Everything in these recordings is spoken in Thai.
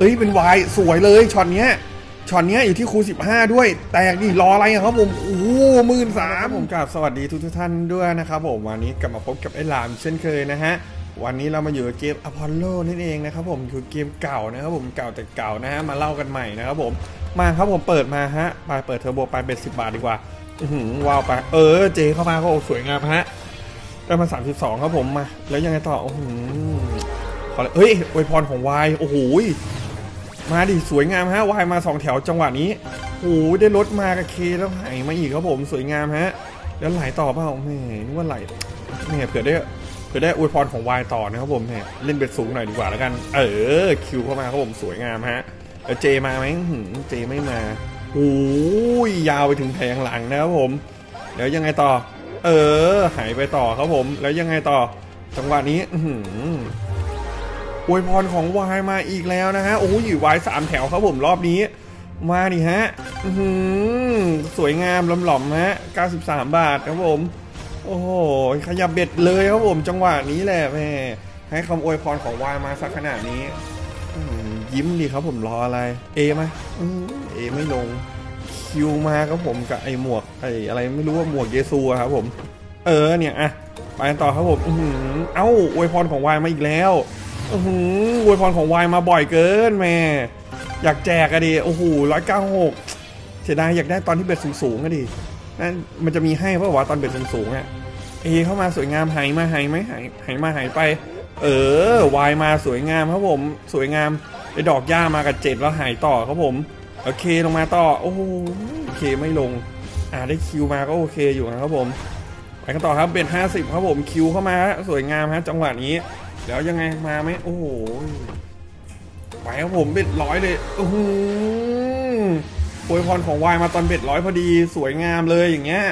เอ้ยเป็นวายสวยเลยช็อตเนี้ยช็อตเนี้ยอยู่ที่คูณ15 ด้วย แตกดิรออะไรอะครับผมโอ้หมื่นสามผมกราบสวัสดีทุกทท่านด้วยนะครับผมวันนี้กลับมาพบกับไอ้ลามเช่นเคยนะฮะวันนี้เรามาอยู่กับเกมอพอลโลนั่นเองนะครับผมคือเกมเก่านะครับผมเก่าแต่เก่านะฮะมาเล่ากันใหม่นะครับผมมาครับผมเปิดมาฮะไปเปิดเทอร์โบไปเป็นสิบาทดีกว่าอืว้าวไปเออเจเข้ามาก็โอ้สวยงามฮะได้มา32ครับผมมาแล้วยังไงต่อโอ้โหขอเลยเฮ้ยอวยพรของวายโอ้โห มาดิสวยงามฮะวายมาสองแถวจังหวะนี้โอ้โหได้รถมากับเคแล้วไหายมาอีกครับผมสวยงามฮะ แล้วไหลต่อเปล่าแหมนึกว่าไหลแหมเผื่อได้เผื่อได้อวยพรของวายต่อนะครับผมแหมเล่นเบ็ดสูงหน่อยดีกว่าแล้วกัน เออคิวเข้ามาครับผมสวยงามฮะแล้วเจมาไหมหืมเจไม่มาโอ้ยยาวไปถึงแผงหลังนะครับผม แล้วยังไงต่อ เออ หายไปต่อครับผม แล้วยังไงต่อ จังหวะนี้ อื้อหืออวยพรของวายมาอีกแล้วนะฮะโอ้ยวายสามแถวครับผมรอบนี้ มาดิฮะหือสวยงามลำหล่อมฮะ 93 บาทครับผม โอ้โหขยับเบ็ดเลยครับผม จังหวะนี้แหละแม่ให้คำอวยพรของวายมาสักขนาดนี้ยิ้มดีครับผมรออะไร เอไหมเอไม่ลงคิวมาครับผมกับไอหมวกไออะไรไม่รู้ว่าหมวกเยซูอะครับผม เออเนี่ยอะไปต่อครับผมเอ้าอวยพรของวายมาอีกแล้ว อือหืออวยพรของวายมาบ่อยเกินแม่ อยากแจกอะดิ โอ้โหร้อยเก้าหกเสียดายอยากได้ตอนที่เบ็ดสูงๆอะดินั่นมันจะมีให้เพราะว่าตอนเบ็ดสูงๆอะเอเข้ามาสวยงามหายมาหายไหมหายหายมาหายไป เออวายมาสวยงามครับผม สวยงามไอ้ดอกหญ้ามากับเจ็ดแล้วหายต่อครับผม โอเคลงมาต่อ โอ้โหโอเคไม่ลง อ่าได้คิวมาก็โอเคอยู่นะครับผม ไปกันต่อครับเบ็ดห้าสิบครับผมคิวเข้ามาสวยงามฮะจังหวะนี้ แล้วยังไงมาไหมโอ้โหไปครับผมเบ็ดร้อยเลยโอ้โหอวยพรของวายมาตอนเบ็ดร้อยพอดีสวยงามเลยอย่างเงี้ย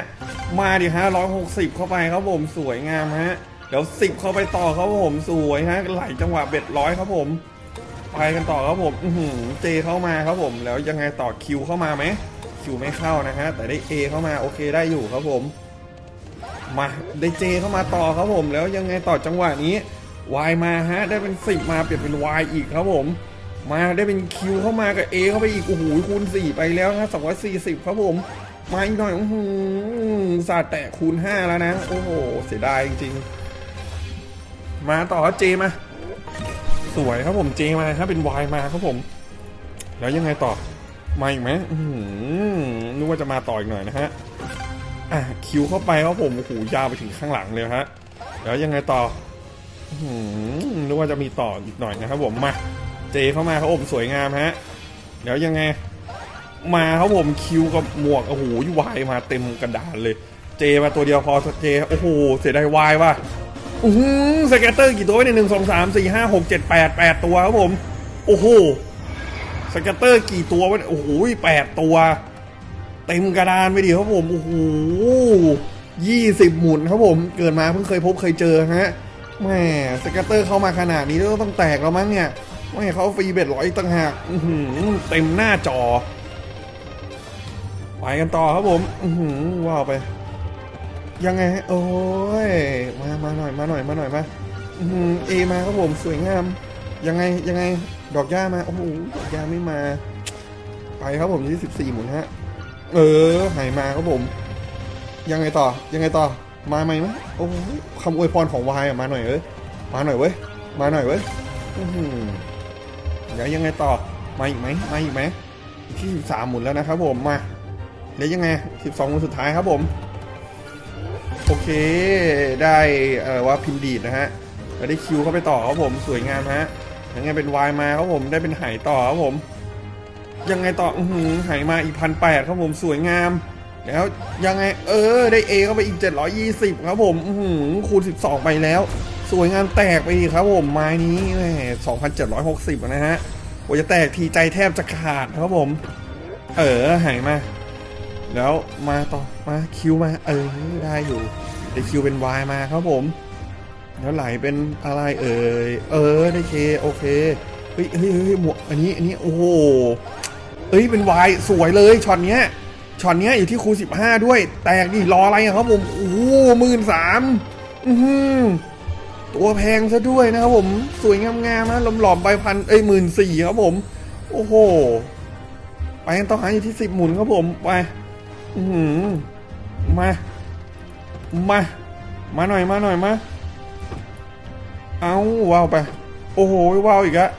มาดิฮะร้อยหกสิบเข้าไปครับผมสวยงามฮะเดี๋ยวสิบเข้าไปต่อครับผมสวยฮะไหลจังหวะเบ็ดร้อยครับผม ไปกันต่อครับผมอือหือเจเข้ามาครับผม แล้วยังไงต่อคิวเข้ามาไหมคิวไม่เข้านะฮะแต่ได้ A เข้ามาโอเคได้อยู่ครับผม มาได้เจเข้ามาต่อครับผม แล้วยังไงต่อจังหวะนี้ วายมาฮะได้เป็นสิบมาเปลี่ยนเป็นวายอีกครับผม มาได้เป็นคิวเข้ามากับ A เข้าไปอีกโอ้โหคูณ4ไปแล้วนะสองร้อยสี่สิบครับผมมาอีกหน่อยอื้อหือสาดแตะคูณ5แล้วนะ โอ้โหเสียดายจริงๆ มาต่อเจมา สวยครับผมเจมาครับเป็นวายมาครับผม แล้วยังไงต่อมาอีกไหมอือนึกว่าจะมาต่ออีกหน่อยนะฮะอะคิวเข้าไปครับผมโอ้โหยาวไปถึงข้างหลังเลยฮะ แล้วยังไงต่อ นึกว่าจะมีต่ออีกหน่อยนะครับผมมาเจเข้ามาครับผมสวยงามฮะแล้วยังไง มาครับผมคิวกับหมวกโอ้โหวายมาเต็มกระดานเลย เจมาตัวเดียวพอเจโอ้โหเสียดายวายว่ะอือสเกตเตอร์กี่ตัวเนี่ยหนึ่งสองสามสี่ห้าหกเจ็ดแปดแปดตัวครับผม โอ้โหสเกตเตอร์กี่ตัววะเนี่ยโอ้โหแปดตัว เต็มกระดานไปดิครับผมโอ้โหยี่สิบหมุนครับผม เกิดมาเพิ่งเคยพบเคยเจอฮะ แม่สเกตเตอร์เข้ามาขนาดนี้ต้องแตกแล้วมั้งเนี่ยแม่เขาฟรีเบ็ดร้อยต่างหากเต็มหน้าจอ ไปกันต่อครับผมว้าวไป ยังไง โอ้ย มามาหน่อยมาหน่อยมาหน่อยมาอือหือเอมาครับผมสวยงาม ยังไงยังไงดอกหญ้ามาโอ้โหดอกหญ้าไม่มา ไปครับผมที่สิบสี่หมุนฮะ เออหายมาครับผม ยังไงต่อยังไงต่อ มาไหมไหมโอ้ยคำอวยพรของวายมาหน่อยเอ้ยมาหน่อยเว้ยมาหน่อยเว้ยเดี๋ยวยังไงต่อมาอีกไหมมาอีกไหมที่สิบสามหมุนแล้วนะครับผมมาแล้วยังไง12คนสุดท้ายครับผมโอเคได้เอ่อว่าพิมพ์ดีดนะฮะแล้วได้คิวเข้าไปต่อครับผมสวยงามฮะยังไงเป็นวายมาครับผมได้เป็นไหต่อครับผม ยังไงต่ออือหือไหมาอีกพันแปดครับผมสวยงาม แล้วยังไงเออได้ A เข้าไปอีก 720 ครับผมหือคูณ 12 ไปแล้ว สวยงามแตกไปอีกครับผมไม้นี้แหม2,760 นะฮะโอ้จะแตกทีใจแทบจะขาดครับผม เออหายมา แล้วมาต่อมาคิวมา เออได้อยู่ได้คิวเป็นวายมาครับผมแล้วไหลเป็นอะไรเอ่ยเออได้เคโอเคเฮ้ยเฮ้ยเฮ้ยหมวกอันนี้อันนี้โอ้โหเอ้ยเป็นวายสวยเลยช็อตเนี้ย ช็อตเนี้ยอยู่ที่คูณ15ด้วย แตกดิรออะไรอะครับผม โอ้หมื่นสามอือหือตัวแพงซะด้วยนะครับผม สวยงามๆนะหลอมๆใบพันเอ้ยหมื่นสี่ครับผม โอ้โห ไปกันต่อหาอยู่ที่สิบหมุนครับผม ไป อืมา มา มาหน่อยมาหน่อยมา เอาว้าวไป โอ้โหว้าวอีกอะ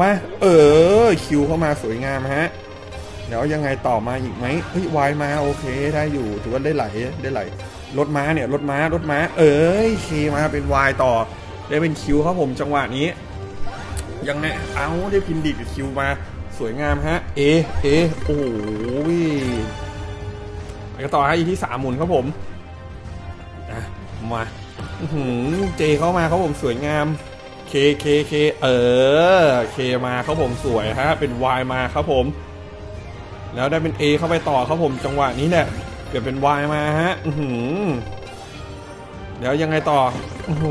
มา เออ คิวเข้ามาสวยงามฮะ เดี๋ยวยังไงต่อมาอีกไหมเฮ้ยวายมาโอเคได้อยู่ถือว่าได้ไหลได้ไหลรถม้าเนี่ยรถม้ารถม้า เอ้ยเคมาเป็นวายต่อ ได้เป็นคิวครับผมจังหวะนี้ ยังไงเอาได้พินดิดกับคิวมาสวยงามฮะ เอเอโอ้โหไปกันต่อฮะอีที่สามหมุนครับผมอะมาอื้อหือเจเข้ามาครับผมสวยงามเคเคเคเออเคมาครับผมสวยฮะ เป็น Y มาครับผม แล้วได้เป็น A เข้าไปต่อครับผมจังหวะนี้แหละเกิดเป็น Y มาฮะอือหือเดี๋ยวยังไงต่อโอ้โห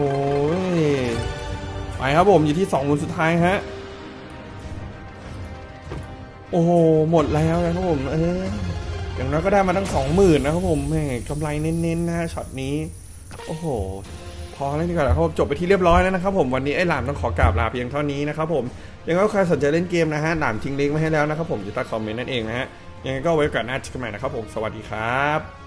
ไปครับผมอยู่ที่สองุนสุดท้ายฮะโอ้โหหมดแล้วนะครับผมเอออย่างน้อยก็ได้มาตั้งสองหมื่นนะครับผมแหมกำไรเน้นๆนะช็อตนี้ โอ้โห พอแล้วดีกว่านครับผมจบไปที่เรียบร้อยแล้วนะครับผมวันนี้ไอ้หลามต้องขอกราบลาเพียงเท่านี้นะครับผมยังไงก็ใครสนใจเล่นเกมนะฮะหลามทิ้งลิงก์ไว้ให้แล้วนะครับผมอยู่ใต้คอมเมนต์นั่นเองนะฮะยังไงก็ไว้โอกาสหน้าเจอกันใหม่นะครับผมสวัสดีครับ